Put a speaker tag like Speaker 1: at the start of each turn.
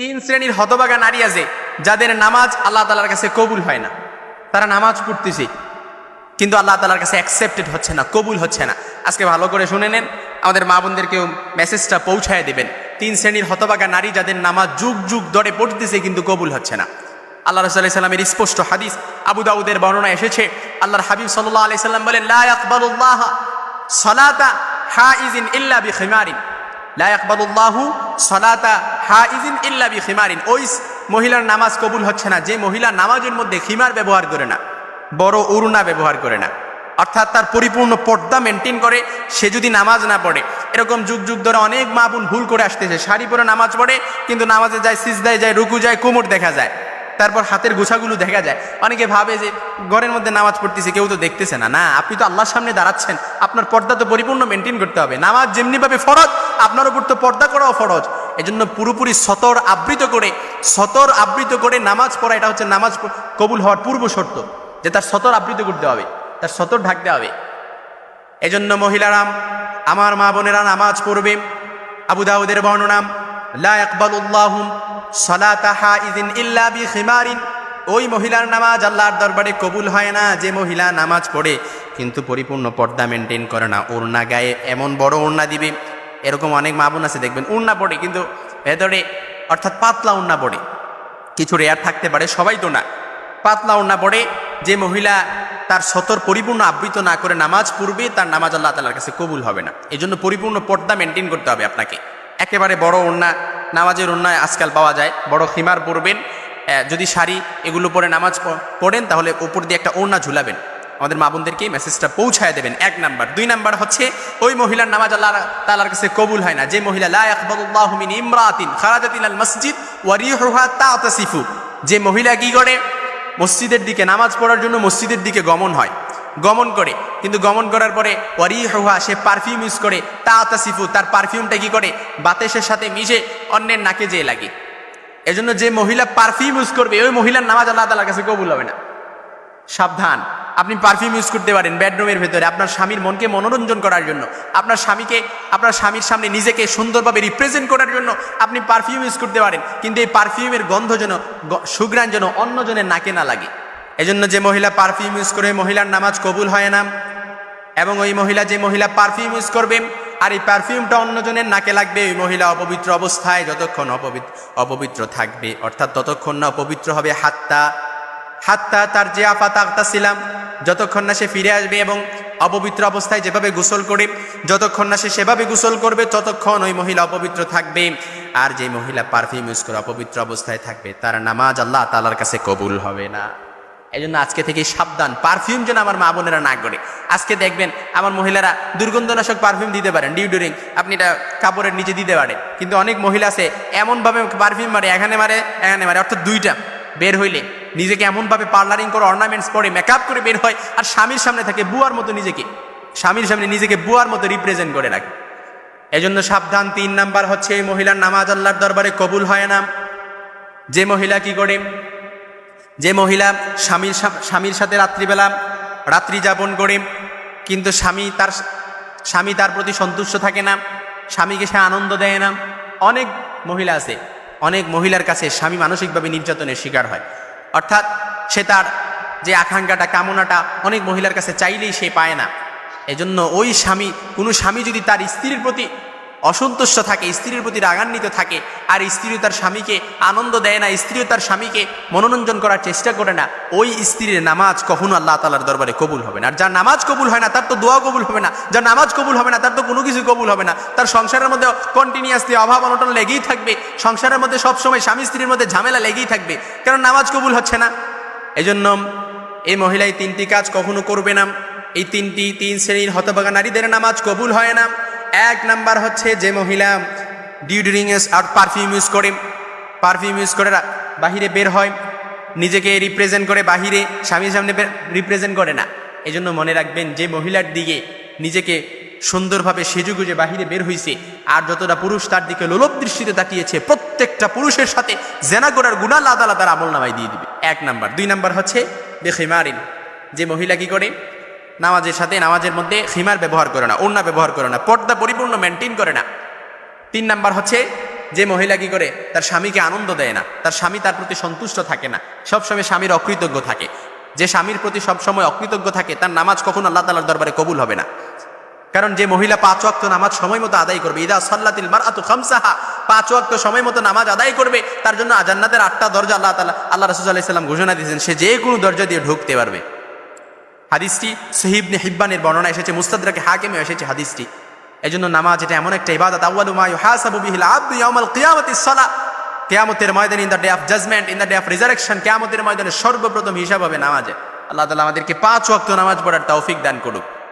Speaker 1: তিন শ্রেণির হতবাগা নারী আছে, যাদের নামাজ আল্লাহ তালার কাছে কবুল হয় না। তারা নামাজ পড়তেছে, কিন্তু আল্লাহ তালার কাছে অ্যাকসেপ্টেড হচ্ছে না, কবুল হচ্ছে না। আজকে ভালো করে শুনে নেন, আমাদের মা বোনদেরকেও মেসেজটা পৌঁছায় দেবেন। তিন শ্রেণির হতবাগা নারী যাদের নামাজ যুগ যুগ ধরে পড়তেছে, কিন্তু কবুল হচ্ছে না। আল্লাহ রসুল্লাহ সাল্লামের স্পষ্ট হাদিস, আবু দাউদের বর্ণনা এসেছে, আল্লাহর হাবিব সাল্লাহ আলি সাল্লাম বলেন, লা সলাতা হাইজিন ইল্লা বি খিমারিন লা ইয়াকবালুল্লাহু সলাতা হাইজিন ইল্লা বি খিমারিন ওই মহিলার নামাজ কবুল হচ্ছে না। যে মহিলা নামাজের মধ্যে খিমার ব্যবহার করে না, বড় উরুনা ব্যবহার করে না, অর্থাৎ তার পরিপূর্ণ পর্দা মেনটেন করে, সে যদি নামাজ না পড়ে, এরকম যুগ যুগ ধরে অনেক মা বোন ভুল করে আসতেছে। শাড়ি পরে নামাজ পড়ে, কিন্তু নামাজে যায়, সিজদায় যায়, রুকু যায়, কোমর দেখা যায়, তারপর হাতের গোছাগুলো দেখা যায়। অনেকে ভাবে যে ঘরের মধ্যে নামাজ পড়তেছে, কেউ তো দেখতেছে না। না, আপনি তো আল্লাহর সামনে দাঁড়াচ্ছেন। আপনার পর্দা তো পরিপূর্ণ মেনটেন করতে হবে। নামাজ যেমনিভাবে ফরজ, আপনার উপর তো পর্দা করাও ফরজ। এজন্য পুরোপুরি সতর আবৃত করে, সতর আবৃত করে নামাজ পড়া, এটা হচ্ছে নামাজ কবুল হওয়ার পূর্ব শর্ত, যে তার সতর আবৃত করতে হবে, তার সতর ঢাকতে হবে। এজন্য মহিলারাম, আমার মা বোনেরা নামাজ পড়বে। আবু দাউদের বর্ণনাম, লা ওই মহিলার নামাজ আল্লাহর দরবারে কবুল হয় না, যে মহিলা নামাজ পড়ে, কিন্তু পরিপূর্ণ পর্দা মেনটেন করে না, ওড়না গায়ে এমন বড় ওড়না দিবে। এরকম অনেক মা বোন আছে দেখবেন ওড়না পড়ে কিন্তু ভেতরে অর্থাৎ পাতলা ওড়না পড়ে কিছু রেয়ার থাকতে পারে সবাই তো না। পাতলা ওড়না পড়ে যে মহিলা তার সতর পরিপূর্ণ আবৃত না করে নামাজ পড়বে তার নামাজ আল্লাহ তালার কাছে কবুল হবে না। এই জন্য পরিপূর্ণ পর্দা মেনটেন করতে হবে আপনাকে। একেবারে বড় ওড়না নামাজের ওড়নায় আজকাল পাওয়া যায় বড় খিমার পরবেন আহ, যদি শাড়ি এগুলো পরে নামাজ পড়েন তাহলে উপর দিয়ে একটা ওড়না ঝুলাবেন। আমাদের মা বোনদেরকে মেসেজটা পৌঁছায় দেবেন। এক নাম্বার। দুই নাম্বার হচ্ছে, ওই মহিলার নামাজ আল্লাহ তালার কাছে কবুল হয় না। যে মহিলা মসজিদ তাতাসিফু। যে মহিলা কি করে? মসজিদের দিকে নামাজ পড়ার জন্য মসজিদের দিকে গমন হয়। গমন করে। কিন্তু গমন করার পরে ওয়ারি হুহা সে পারফিউম ইউজ করে তা তাসিফু তার পারফিউমটা কি করে? বাতাসের সাথে মিশে অন্যের নাকে যেয়ে লাগে। এজন্য যে মহিলা পারফিউম ইউজ করবে, ওই মহিলার নামাজ আল্লাহ তালার কাছে কবুল হবে না। সাবধান। আপনি পারফিউম ইউজ করতে পারেন বেডরুমের ভেতরে। আপনার স্বামীর মনকে মনোরঞ্জন করার জন্য, আপনার স্বামীকে, আপনার স্বামীর সামনে নিজেকে সুন্দরভাবে রিপ্রেজেন্ট করার জন্য আপনি পারফিউম ইউজ করতে পারেন। কিন্তু এই পারফিউমের গন্ধ যেন সুগ্রাণ যেন অন্যজনের নাকে না লাগে। এজন্য যে মহিলা পারফিউম ইউজ করে, মহিলার নামাজ কবুল হয় না। এবং ওই মহিলা যে মহিলা পারফিউম ইউজ করবে আর এই পারফিউমটা অন্যজনের নাকে লাগবে, ওই মহিলা অপবিত্র অবস্থায় যতক্ষণ অপবিত্র অপবিত্র থাকবে। অর্থাৎ ততক্ষণ না অপবিত্র হবে হাত্তা হাত্তা তার যে আফাত আফতাছিলাম যতক্ষণ না সে ফিরে আসবে এবং অপবিত্র অবস্থায় যেভাবে গোসল করে, যতক্ষণ না সে সেভাবে গোসল করবে, ততক্ষণ ওই মহিলা অপবিত্র থাকবে। আর যে মহিলা পারফিউম ইউজ করে অপবিত্র অবস্থায় থাকবে, তার নামাজ আল্লাহ তালার কাছে কবুল হবে না। এই জন্য আজকে থেকে সাবধান। পারফিউম যেন আমার মা বোনেরা না করে। আজকে দেখবেন আমার মহিলারা দুর্গন্ধনাশক পারফিউম দিতে পারেন। ডিউডোরিং আপনি এটা কাপড়ের নিচে দিতে পারেন। কিন্তু অনেক মহিলা আছে, এমনভাবে পারফিউম মারে, এখানে মারে এখানে মারে, অর্থাৎ দুইটা বের হইলে নিজেকে এমনভাবে পার্লারিং করে অর্নামেন্টস পরে মেকআপ করে বের হয় আর স্বামীর সামনে থাকে বুয়ার মতো নিজেকে। স্বামীর সামনে নিজেকে বুয়ার মতো রিপ্রেজেন্ট করে রাখে। এজন্য সাবধান, তিন নাম্বার হচ্ছে এই মহিলার নামাজ আল্লাহর দরবারে কবুল হয় না। যে মহিলা কি করে? যে মহিলা স্বামীর স্বামীর সাথে রাত্রিবেলা রাত্রি যাপন করে, কিন্তু স্বামী তার স্বামী তার প্রতি সন্তুষ্ট থাকে না, স্বামীকে সে আনন্দ দেয় না। অনেক মহিলা আছে, অনেক মহিলার কাছে স্বামী মানসিকভাবে নির্যাতনের শিকার হয়। অর্থাৎ সে তার যে আকাঙ্ক্ষাটা, কামনাটা অনেক মহিলার কাছে চাইলেই সে পায় না। এজন্য ওই স্বামী, কোনো স্বামী যদি তার স্ত্রীর প্রতি অসন্তুষ্ট থাকে, স্ত্রীর প্রতি রাগান্বিত থাকে, আর স্ত্রীও তার স্বামীকে আনন্দ দেয় না স্ত্রীও তার স্বামীকে মনোরঞ্জন করার চেষ্টা করে না, ওই স্ত্রীর নামাজ কখনো আল্লাহ তালার দরবারে কবুল হবে না। আর যার নামাজ কবুল হয় না, তার তো দোয়া কবুল হবে না, যার নামাজ কবুল হবে না, তার তো কোনো কিছু কবুল হবে না। তার সংসারের মধ্যে কন্টিনিউয়াসলি অভাব অনটন লেগেই থাকবে, সংসারের মধ্যে সবসময় স্বামী স্ত্রীর মধ্যে ঝামেলা লেগেই থাকবে কারণ নামাজ কবুল হচ্ছে না? এই জন্য এই তিনটি কাজ কখনো করবে না। এই তিনটি, তিন শ্রেণির হতভাগা নারীদের নামাজ কবুল হয় না। এক নাম্বার হচ্ছে যে মহিলা ডিউডরিং আর পারফিউম ইউজ করে, পারফিউম ইউজ করে বাহিরে বের হয়, নিজেকে রিপ্রেজেন্ট করে বাহিরে, স্বামীর সামনে রিপ্রেজেন্ট করে না। এই জন্য মনে রাখবেন যে মহিলার দিকে নিজেকে সুন্দরভাবে সেজুগুজে বাহিরে বের হয়েছে আর যতটা পুরুষ তার দিকে লোলভ দৃষ্টিতে তাকিয়েছে, প্রত্যেকটা পুরুষের সাথে জেনা করার গুণা আলাদা আলাদা আমল নামায় দিয়ে দিবে। এক নাম্বার। দুই নাম্বার হচ্ছে বেখিমারিন, যে মহিলা কি করে? নামাজের সাথে নামাজের মধ্যে খিমার ব্যবহার করে না, ওড়না ব্যবহার করে না, পর্দা পরিপূর্ণ মেনটেন করে না। তিন নাম্বার হচ্ছে, যে মহিলা কি করে, তার স্বামীকে আনন্দ দেয় না, তার স্বামী তার প্রতি সন্তুষ্ট থাকে না, সবসময় স্বামীর অকৃতজ্ঞ থাকে। যে স্বামীর প্রতি সবসময় অকৃতজ্ঞ থাকে, তার নামাজ কখনো আল্লাহ তালার দরবারে কবুল হবে না। কারণ যে মহিলা পাঁচ ওয়াক্ত নামাজ সময় মতো আদায় করবে, ইদা সাল্লাতিল মার আতু খামসাহা, পাঁচ ওয়াক্ত সময় মতো নামাজ আদায় করবে, তার জন্য জান্নাতের আটটা দরজা আল্লাহ তালা আল্লাহ রসুল আলাইহি সাল্লাম ঘোষণা দিয়েছেন, সে যে কোনো দরজা দিয়ে ঢুকতে পারবে। হাদিসটি সহিবনে হিব্বানের বর্ণনা এসেছে মুস্তাদাকে হাকিমে এসেছে হাদিসটি। জন্য নামাজ এটা এমন একটা ইবাদত, আউয়ালু কেয়ামতের ময়দানে in the day of judgement in the day of resurrection কেয়ামতের ময়দানে সর্বপ্রথম হিসাব হবে নামাজে। আল্লাহ তালা আমাদেরকে পাঁচ ওয়াক্ত নামাজ পড়ার তৌফিক দান করুক।